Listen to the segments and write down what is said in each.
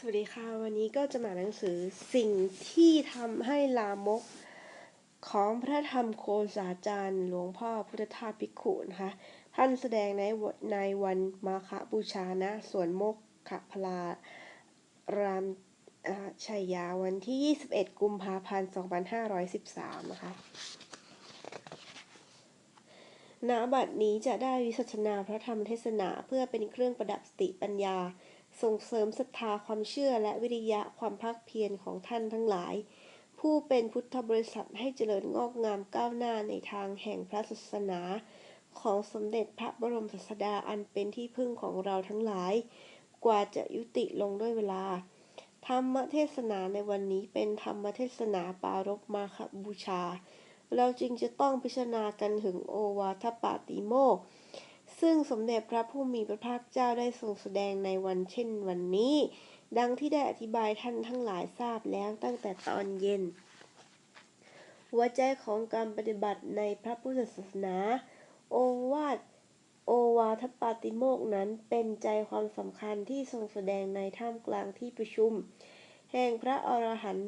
สวัสดีค่ะ วันนี้ก็จะมาหนังสือสิ่งที่ทำให้ลามก ของพระธรรมโคสาจารย์ หลวงพ่อพุทธทาสภิกขุนะคะ ท่านแสดงในวันในวันมาฆบูชานะสวนโมกขพลารามชัยยาวันที่ 21 กุมภาพันธ์ 2513 นะคะณบัดนี้จะได้วิสัชนาพระธรรมเทศนาเพื่อเป็นเครื่องประดับสติปัญญา ส่งเสริมศรัทธาความเชื่อและวิริยะความภาคเพียรของท่านทั้งหลาย ผู้เป็นพุทธบริษัทให้เจริญงอกงามก้าวหน้าในทางแห่งพระศาสนา ของสมเด็จพระบรมศาสดาอันเป็นที่พึ่งของเราทั้งหลาย กว่าจะยุติลงด้วยเวลา ธรรมเทศนาในวันนี้เป็นธรรมเทศนาปารบมาคบูชา เราจึงจะต้องพิจารณากันถึงโอวาทปาติโมก ซึ่งสมเด็จพระผู้มีพระภาคเจ้าได้ทรงแสดงในวันเช่นวันนี้ ดังที่ได้อธิบายท่านทั้งหลายทราบแล้วตั้งแต่ตอนเย็น หัวใจของการปฏิบัติในพระพุทธศาสนา โอวาทโอวาทปาติโมกนั้นเป็นใจความสำคัญที่ทรงแสดงในท่ามกลางที่ประชุม แห่งพระอรหันต์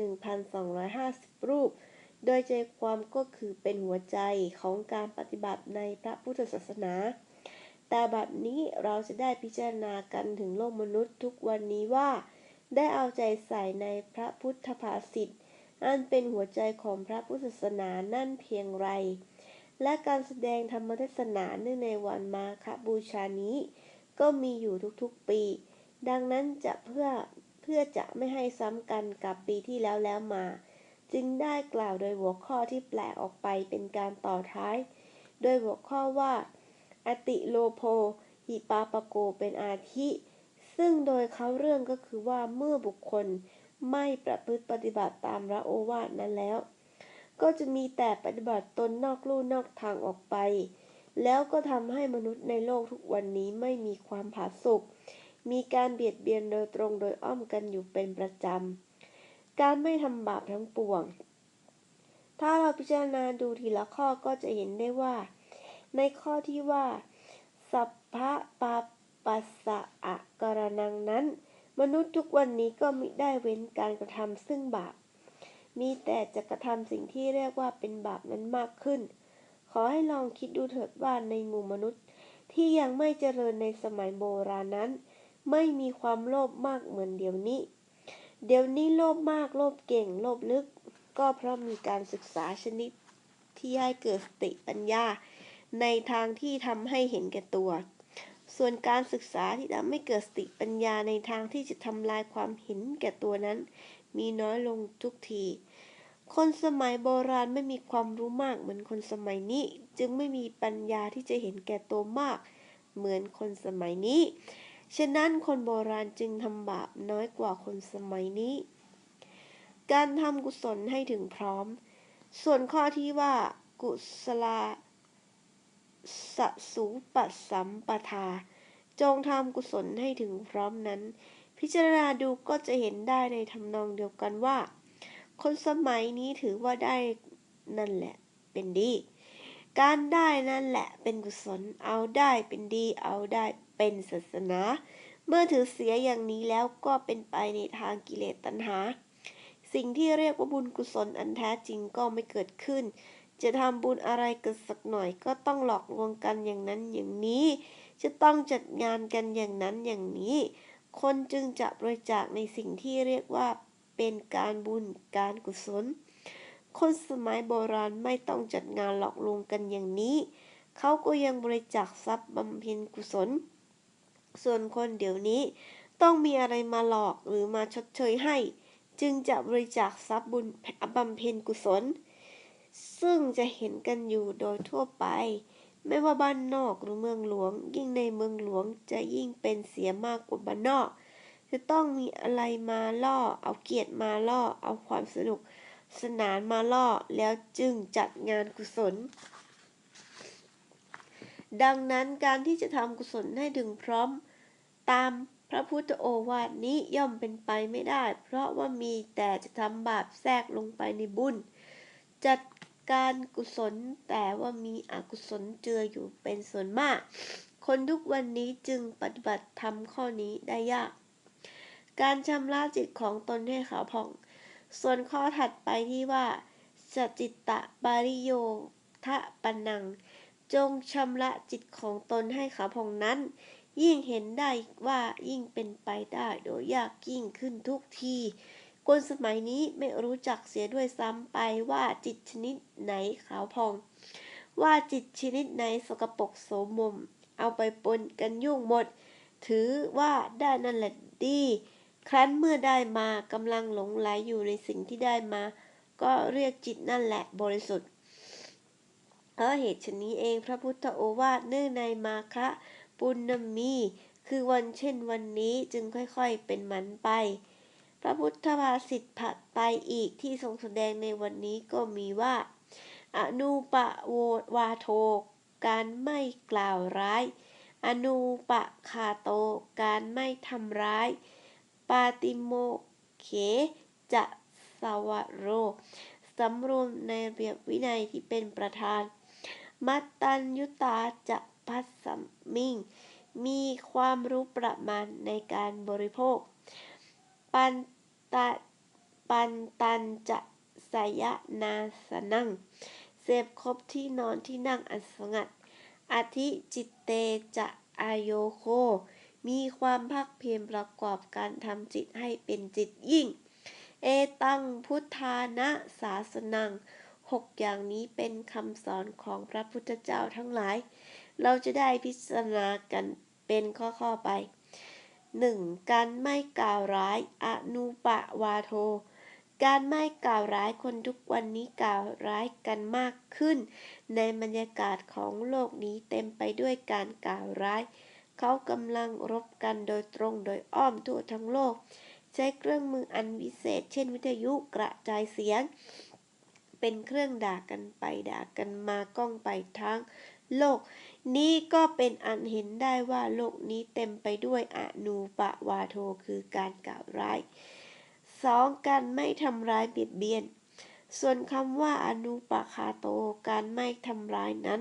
1,250 รูป โดยใจความก็คือเป็นหัวใจของการปฏิบัติในพระพุทธศาสนา แต่บัดนี้เราจะได้พิจารณากันถึงโลกมนุษย์ทุกวันนี้ว่า ได้เอาใจใส่ในพระพุทธภาษิตอันเป็นหัวใจของพระพุทธศาสนานั่นเพียงไร และการแสดงธรรมเทศนาเนื่องในวันมาฆบูชานี้ ก็มีอยู่ทุกๆปี ดังนั้นจะเพื่อเพื่อจะไม่ให้ซ้ำกันกับปีที่แล้วแล้วมา จึงได้กล่าวโดยหัวข้อที่แปลกออกไปเป็นการต่อท้าย โดยหัวข้อว่า อติโลโพหิปาปโกเป็นอาทิ ซึ่งโดยเขาเรื่องก็คือว่าเมื่อบุคคลไม่ประพฤติปฏิบัติตามพระโอวาทนั้นแล้ว ก็จะมีแต่ปฏิบัติตนนอกลู่นอกทางออกไป แล้วก็ทำให้มนุษย์ในโลกทุกวันนี้ไม่มีความผาสุกมีการเบียดเบียนโดยตรงโดยอ้อมกันอยู่เป็นประจำ การไม่ทำบาปทั้งปวง ถ้าเราพิจารณาดูทีละข้อก็จะเห็นได้ว่า ในข้อที่ว่า สัพพะปาปัสสะอะกรนังนั้น มนุษย์ทุกวันนี้ก็มิได้เว้นการกระทำซึ่งบาป มีแต่จะกระทำสิ่งที่เรียกว่าเป็นบาปนั้นมากขึ้น ขอให้ลองคิดดูเถิดว่าในหมู่มนุษย์ที่ยังไม่เจริญในสมัยโบราณนั้น ไม่มีความโลภมากเหมือนเดี๋ยวนี้ เดี๋ยวนี้โลภมากโลภเก่งโลภลึก ก็เพราะมีการศึกษาชนิดที่ให้เกิดสติปัญญา ในทางที่ทำให้เห็นแก่ตัว ส่วนการศึกษาที่ทำให้เกิดสติปัญญาในทางที่จะทำลายความเห็นแก่ตัวนั้น มีน้อยลงทุกที คนสมัยโบราณไม่มีความรู้มากเหมือนคนสมัยนี้ จึงไม่มีปัญญาที่จะเห็นแก่ตัวมาก เหมือนคนสมัยนี้ ฉะนั้นคนโบราณจึงทำบาปน้อยกว่าคนสมัยนี้ การทำกุศลให้ถึงพร้อม ส่วนข้อที่ว่ากุศลา สสูปัสสัมปทา จงทำกุศลให้ถึงพร้อมนั้น พิจารณาดูก็จะเห็นได้ในทำนองเดียวกันว่า คนสมัยนี้ถือว่าได้นั่นแหละ เป็นดี การได้นั่นแหละเป็นกุศลเอาได้เป็นดีเอาได้เป็นศาสนา เมื่อถือเสียอย่างนี้แล้วก็เป็นไปในทางกิเลสตัณหา สิ่งที่เรียกว่าบุญกุศลอันแท้จริงก็ไม่เกิดขึ้น จะทำบุญอะไรกิดสักหน่อย ก็ต้องหลอกลวงกันอย่างนั้นอย่างนี้ จะต้องจัดงานกันอย่างนั้นอย่างนี้ คนจึงจะบริจาคในสิ่งที่เรียกว่าเป็นการบุญการกุศล คนสมัยโบราณไม่ต้องจัดงานหลอกลวงกันอย่างนี้ เขาก็ยังบริจาคทรัพย์บำเพ็ญกุศล ส่วนคนเดี๋ยวนี้ต้องมีอะไรมาหลอกหรือมาชดเชยให้ จึงจะบริจาคทรัพย์บุญบำเพ็ญกุศล ซึ่งจะเห็นกันอยู่โดยทั่วไป ไม่ว่าบ้านนอกหรือเมืองหลวง ยิ่งในเมืองหลวงจะยิ่งเป็นเสียมากกว่าบ้านนอก จะต้องมีอะไรมาล่อ เอาเกียรติมาล่อ เอาความสนุก สนานมาล่อ แล้วจึงจัดงานกุศล ดังนั้นการที่จะทำกุศลให้ถึงพร้อมตามพระพุทธโอวาทนี้ย่อมเป็นไปไม่ได้ เพราะว่ามีแต่จะทำบาปแทรกลงไปในบุญ จัด การกุศลแต่ว่ามีอกุศลเจืออยู่เป็นส่วนมาก คนทุกวันนี้จึงปฏิบัติธรรมข้อนี้ได้ยาก การชำระจิตของตนให้ขาวผ่อง ส่วนข้อถัดไปที่ว่าสจิตตะบาริโยทะปันัง จงชำระจิตของตนให้ขาวผ่องนั้น ยิ่งเห็นได้ว่ายิ่งเป็นไปได้โดยยากยิ่งขึ้นทุกที คนสมัยนี้ไม่รู้จักเสียด้วยซ้ำไปว่าจิตชนิดไหนขาวผ่อง ว่าจิตชนิดไหนสกปรกโสมม เอาไปปนกันยุ่งหมด ถือว่าได้นั่นแหละดี ครั้นเมื่อได้มากำลังหลงไหลอยู่ในสิ่งที่ได้มา ก็เรียกจิตนั่นแหละบริสุทธิ์เพราะเหตุชนี้เองพระพุทธโอวาทเนื่องในมาคะปุณณมี คือวันเช่นวันนี้จึงค่อยๆเป็นมันไป พระพุทธภาษิตผัดไปอีกที่ทรงแสดงในวันนี้ก็มีว่า อนุปะโววาโท การไม่กล่าวร้าย อนุปะคาโต การไม่ทำร้าย ปาติโมเขจะสวโรสำรวมในระเบียบวินัยที่เป็นประธาน มัตตัญยุตาจะพัสสมิง มีความรู้ประมาณในการบริโภค ปันตะปันตันจะสยนาสนัง เสพครบที่นอนที่นั่งอันสงัด อธิจิตเตจะอายโยโค มีความภาคเพียรประกอบการทำจิตให้เป็นจิตยิ่ง เอตังพุทธานะศาสนังหกอย่างนี้เป็นคำสอนของพระพุทธเจ้าทั้งหลาย เราจะได้พิจารณากันเป็นข้อๆไป 1. การไม่กล่าวร้ายอนุปวาโท การไม่กล่าวร้ายคนทุกวันนี้กล่าวร้ายกันมากขึ้น ในบรรยากาศของโลกนี้เต็มไปด้วยการกล่าวร้าย เขากำลังรบกันโดยตรงโดยอ้อมทั่วทั้งโลก ใช้เครื่องมืออันวิเศษ เช่นวิทยุกระจายเสียง เป็นเครื่องด่ากันไปด่ากันมาก้องไปทั้งโลก นี้ก็เป็นอันเห็นได้ว่าโลกนี้เต็มไปด้วยอนูปะวาโทคือการกล่าวร้าย 2. การไม่ทำร้ายเบียดเบียน ส่วนคำว่าอนุปคาโต การไม่ทำร้ายนั้น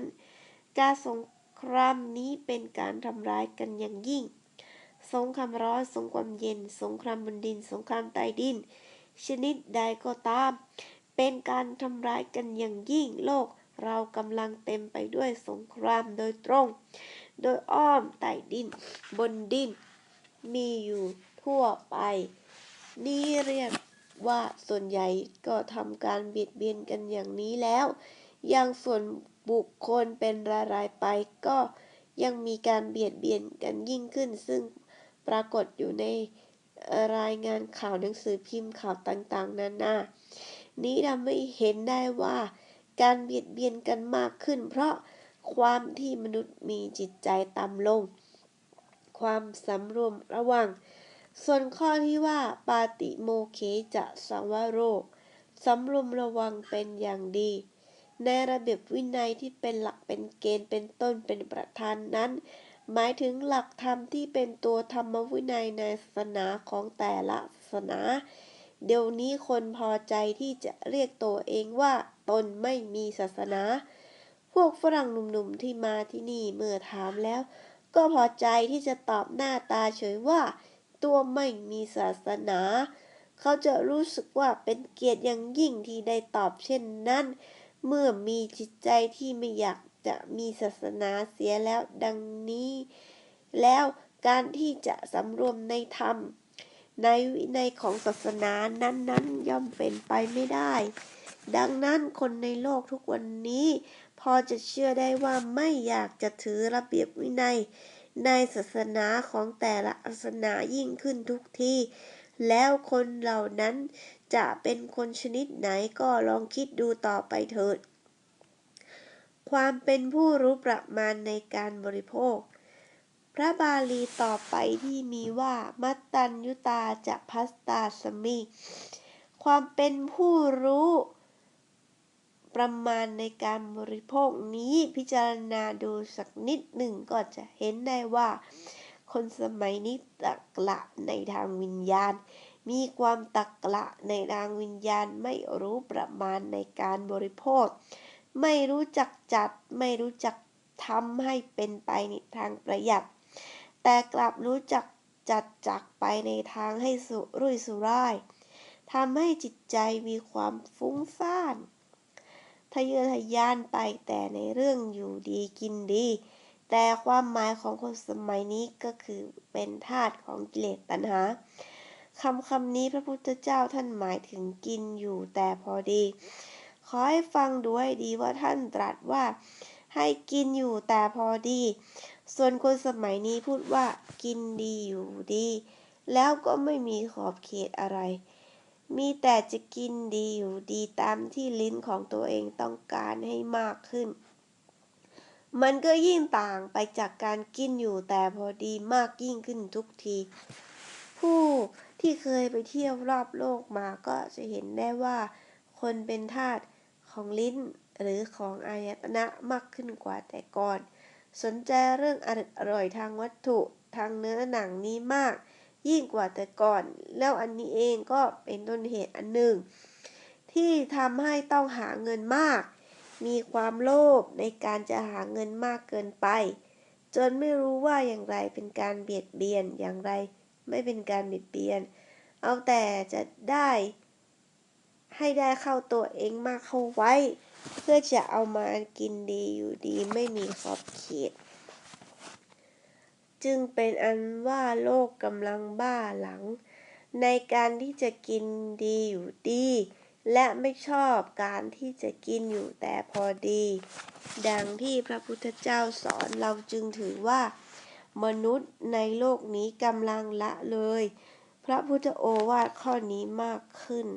การสงครามนี้เป็นการทำร้ายกันอย่างยิ่ง สงครามร้อนสงครามเย็น สงครามบนดิน สงครามใต้ดิน ชนิดใดก็ตาม เป็นการทำร้ายกันอย่างยิ่งโลก เรากำลังเต็มไปด้วยสงครามโดยตรง โดยอ้อมใต้ดิน บนดิน มีอยู่ทั่วไป นี่เรียกว่าส่วนใหญ่ก็ทำการเบียดเบียนกันอย่างนี้แล้วอย่างส่วนบุคคลเป็นรายๆไปก็ยังมีการเบียดเบียนกันยิ่งขึ้น ซึ่งปรากฏอยู่ในรายงานข่าวหนังสือพิมพ์ข่าวต่างๆนานา นี้ทำให้เห็นได้ว่า การเบียดเบียนกันมากขึ้น เพราะความที่มนุษย์มีจิตใจต่ำลง ความสำรวมระวัง ส่วนข้อที่ว่าปาติโมเคจะสังวโรคสำรวมระวังเป็นอย่างดี ในระเบียบวินัยที่เป็นหลักเป็นเกณฑ์เป็นต้นเป็นประธานนั้น หมายถึงหลักธรรมที่เป็นตัวธรรมวินัยในศาสนาของแต่ละศาสนา เดี๋ยวนี้คนพอใจที่จะเรียกตัวเองว่า ตนไม่มีศาสนา พวกฝรั่งหนุ่มๆที่มาที่นี่เมื่อถามแล้ว ก็พอใจที่จะตอบหน้าตาเฉยว่า ตัวไม่มีศาสนา เขาจะรู้สึกว่าเป็นเกียรติอย่างยิ่งที่ได้ตอบเช่นนั้น เมื่อมีจิตใจที่ไม่อยากจะมีศาสนาเสียแล้วดังนี้ แล้วการที่จะสำรวมในธรรม ในวินัยของศาสนานั้นๆ ย่อมเป็นไปไม่ได้ ดังนั้นคนในโลกทุกวันนี้ พอจะเชื่อได้ว่าไม่อยากจะถือระเบียบวินัย ในศาสนาของแต่ละศาสนายิ่งขึ้นทุกทีแล้วคนเหล่านั้นจะเป็นคนชนิดไหนก็ลองคิดดูต่อไปเถิด ความเป็นผู้รู้ประมาณในการบริโภค พระบาลีต่อไปที่มีว่า มัตตัญยุตาจะพัสตาสมิ ความเป็นผู้รู้ ประมาณในการบริโภคนี้พิจารณาดูสักนิดหนึ่งก็จะเห็นได้ว่า คนสมัยนี้ตักละในทางวิญญาณ มีความตักละในทางวิญญาณไม่รู้ประมาณในการบริโภค ไม่รู้จักจัดไม่รู้จักทำให้เป็นไปในทางประหยัด แต่กลับรู้จักจัดจักไปในทางให้สุรุ่ยสุร่ายทำให้จิตใจมีความฟุ้งซ่าน เยอทะยานไปแต่ในเรื่องอยู่ดีกินดี แต่ความหมายของคนสมัยนี้ก็คือเป็นทาสของกิเลสตัณหาคำคำนี้พระพุทธเจ้าท่านหมายถึงกินอยู่แต่พอดี ขอให้ฟังดูให้ดีว่าท่านตรัสว่า ให้กินอยู่แต่พอดี ส่วนคนสมัยนี้พูดว่ากินดีอยู่ดี แล้วก็ไม่มีขอบเขตอะไร มีแต่จะกินดีอยู่ดีตามที่ลิ้นของตัวเองต้องการให้มากขึ้น มันก็ยิ่งต่างไปจากการกินอยู่แต่พอดีมากยิ่งขึ้นทุกที ผู้ที่เคยไปเที่ยวรอบโลกมาก็จะเห็นได้ว่า คนเป็นทาสของลิ้นหรือของอายตนะมากขึ้นกว่าแต่ก่อน สนใจเรื่องอร่อยทางวัตถุทางเนื้อหนังนี้มาก ยิ่งกว่าแต่ก่อน แล้วอันนี้เองก็เป็นต้นเหตุอันหนึ่ง ที่ทำให้ต้องหาเงินมาก มีความโลภในการจะหาเงินมากเกินไป จนไม่รู้ว่าอย่างไรเป็นการเบียดเบียนอย่างไร ไม่เป็นการเบียดเบียน เอาแต่จะได้ ให้ได้เข้าตัวเองมากเข้าไว้ เพื่อจะเอามากินดีอยู่ดีไม่มีขอบเขต จึงเป็นอันว่าโลกกำลังบ้าหลัง ในการที่จะกินดีอยู่ดี และไม่ชอบการที่จะกินอยู่แต่พอดี ดังที่พระพุทธเจ้าสอนเราจึงถือว่า มนุษย์ในโลกนี้กำลังละเลย พระพุทธโอวาทข้อนี้มากขึ้น